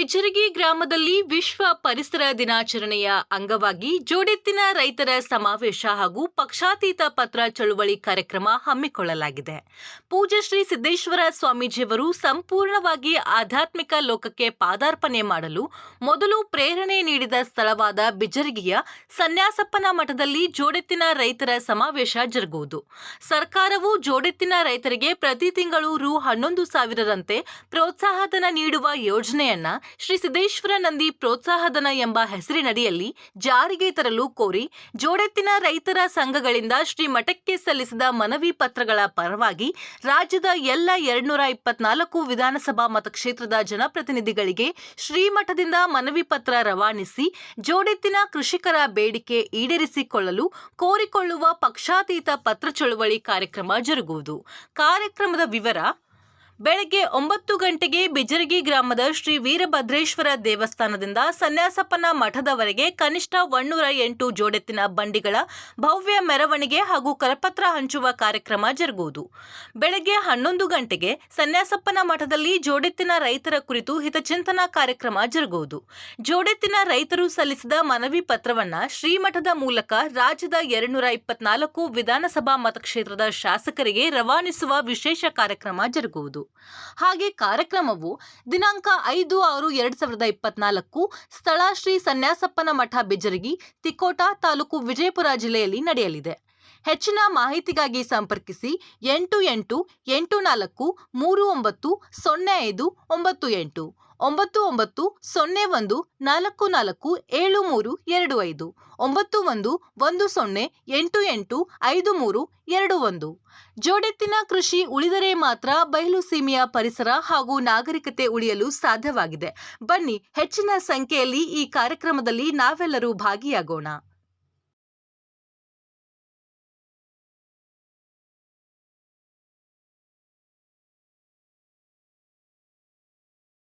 ಬಿಜ್ಜರಗಿ ಗ್ರಾಮದಲ್ಲಿ ವಿಶ್ವ ಪರಿಸರ ದಿನಾಚರಣೆಯ ಅಂಗವಾಗಿ ಜೋಡೆತ್ತಿನ ರೈತರ ಸಮಾವೇಶ ಹಾಗೂ ಪಕ್ಷಾತೀತ ಪತ್ರ ಚಳುವಳಿ ಕಾರ್ಯಕ್ರಮ ಹಮ್ಮಿಕೊಳ್ಳಲಾಗಿದೆ. ಪೂಜ್ಯ ಸಿದ್ದೇಶ್ವರ ಸ್ವಾಮೀಜಿಯವರು ಸಂಪೂರ್ಣವಾಗಿ ಆಧ್ಯಾತ್ಮಿಕ ಲೋಕಕ್ಕೆ ಪಾದಾರ್ಪಣೆ ಮಾಡಲು ಮೊದಲು ಪ್ರೇರಣೆ ನೀಡಿದ ಸ್ಥಳವಾದ ಬಿಜರಗಿಯ ಸನ್ಯಾಸಪ್ಪನ ಮಠದಲ್ಲಿ ಜೋಡೆತ್ತಿನ ರೈತರ ಸಮಾವೇಶ ಜರುಗುವುದು. ಸರ್ಕಾರವು ಜೋಡೆತ್ತಿನ ರೈತರಿಗೆ ಪ್ರತಿ ತಿಂಗಳು ರು ಹನ್ನೊಂದು ಸಾವಿರರಂತೆ ಪ್ರೋತ್ಸಾಹಧನ ನೀಡುವ ಯೋಜನೆಯನ್ನ ಶ್ರೀ ಸಿದ್ದೇಶ್ವರ ನಂದಿ ಪ್ರೋತ್ಸಾಹಧನ ಎಂಬ ಹೆಸರಿನಡಿಯಲ್ಲಿ ಜಾರಿಗೆ ತರಲು ಕೋರಿ ಜೋಡೆತ್ತಿನ ರೈತರ ಸಂಘಗಳಿಂದ ಶ್ರೀ ಮಠಕ್ಕೆ ಸಲ್ಲಿಸಿದ ಮನವಿ ಪತ್ರಗಳ ಪರವಾಗಿ ರಾಜ್ಯದ ಎಲ್ಲ ಎರಡ್ನೂರ ಇಪ್ಪತ್ನಾಲ್ಕು ವಿಧಾನಸಭಾ ಮತಕ್ಷೇತ್ರದ ಜನಪ್ರತಿನಿಧಿಗಳಿಗೆ ಶ್ರೀಮಠದಿಂದ ಮನವಿ ಪತ್ರ ರವಾನಿಸಿ ಜೋಡೆತ್ತಿನ ಕೃಷಿಕರ ಬೇಡಿಕೆ ಈಡೇರಿಸಿಕೊಳ್ಳಲು ಕೋರಿಕೊಳ್ಳುವ ಪಕ್ಷಾತೀತ ಪತ್ರ ಚಳುವಳಿ ಕಾರ್ಯಕ್ರಮ ಜರುಗುವುದು. ಕಾರ್ಯಕ್ರಮದ ವಿವರ ಬೆಳಗ್ಗೆ ಒಂಬತ್ತು ಗಂಟೆಗೆ ಬಿಜರಗಿ ಗ್ರಾಮದ ಶ್ರೀ ವೀರಭದ್ರೇಶ್ವರ ದೇವಸ್ಥಾನದಿಂದ ಸನ್ಯಾಸಪ್ಪನ ಮಠದವರೆಗೆ ಕನಿಷ್ಠ ಒನ್ನೂರ ಎಂಟು ಜೋಡೆತ್ತಿನ ಬಂಡಿಗಳ ಭವ್ಯ ಮೆರವಣಿಗೆ ಹಾಗೂ ಕರಪತ್ರ ಹಂಚುವ ಕಾರ್ಯಕ್ರಮ ಜರುಗುವುದು. ಬೆಳಗ್ಗೆ ಹನ್ನೊಂದು ಗಂಟೆಗೆ ಸನ್ಯಾಸಪ್ಪನ ಮಠದಲ್ಲಿ ಜೋಡೆತ್ತಿನ ರೈತರ ಕುರಿತು ಹಿತಚಿಂತನಾ ಕಾರ್ಯಕ್ರಮ ಜರುಗುವುದು. ಜೋಡೆತ್ತಿನ ರೈತರು ಸಲ್ಲಿಸಿದ ಮನವಿ ಪತ್ರವನ್ನ ಶ್ರೀಮಠದ ಮೂಲಕ ರಾಜ್ಯದ ಎರಡ್ನೂರ ಇಪ್ಪತ್ನಾಲ್ಕು ವಿಧಾನಸಭಾ ಮತಕ್ಷೇತ್ರದ ಶಾಸಕರಿಗೆ ರವಾನಿಸುವ ವಿಶೇಷ ಕಾರ್ಯಕ್ರಮ ಜರುಗುವುದು. ಹಾಗೆ ಕಾರ್ಯಕ್ರಮವು ದಿನಾಂಕ ಐದು ಆರು ಎರಡು ಸಾವಿರದ ಇಪ್ಪತ್ನಾಲ್ಕು ಸ್ಥಳ ಶ್ರೀ ಸನ್ಯಾಸಪ್ಪನ ಮಠ ಬಿಜರಗಿ, ತಿಕೋಟಾ ತಾಲೂಕು ವಿಜಯಪುರ ಜಿಲ್ಲೆಯಲ್ಲಿ ನಡೆಯಲಿದೆ. ಹೆಚ್ಚಿನ ಮಾಹಿತಿಗಾಗಿ ಸಂಪರ್ಕಿಸಿ ಎಂಟು ಎಂಟು ಎಂಟು ನಾಲ್ಕು ಮೂರು ಒಂಬತ್ತು ಸೊನ್ನೆ ಐದು ಒಂಬತ್ತು ಎಂಟು, ಒಂಬತ್ತು ಒಂಬತ್ತು ಸೊನ್ನೆ ಒಂದು ನಾಲ್ಕು ನಾಲ್ಕು ಏಳು ಮೂರು ಎರಡು ಐದು, ಒಂಬತ್ತು ಒಂದು ಒಂದು ಸೊನ್ನೆ ಎಂಟು ಎಂಟು ಐದು ಮೂರು ಎರಡು ಒಂದು. ಜೋಡೆತ್ತಿನ ಕೃಷಿ ಉಳಿದರೆ ಮಾತ್ರ ಬಯಲು ಸೀಮೆಯ ಪರಿಸರ ಹಾಗೂ ನಾಗರಿಕತೆ ಉಳಿಯಲು ಸಾಧ್ಯವಾಗಿದೆ. ಬನ್ನಿ ಹೆಚ್ಚಿನ ಸಂಖ್ಯೆಯಲ್ಲಿ ಈ ಕಾರ್ಯಕ್ರಮದಲ್ಲಿ ನಾವೆಲ್ಲರೂ ಭಾಗಿಯಾಗೋಣ.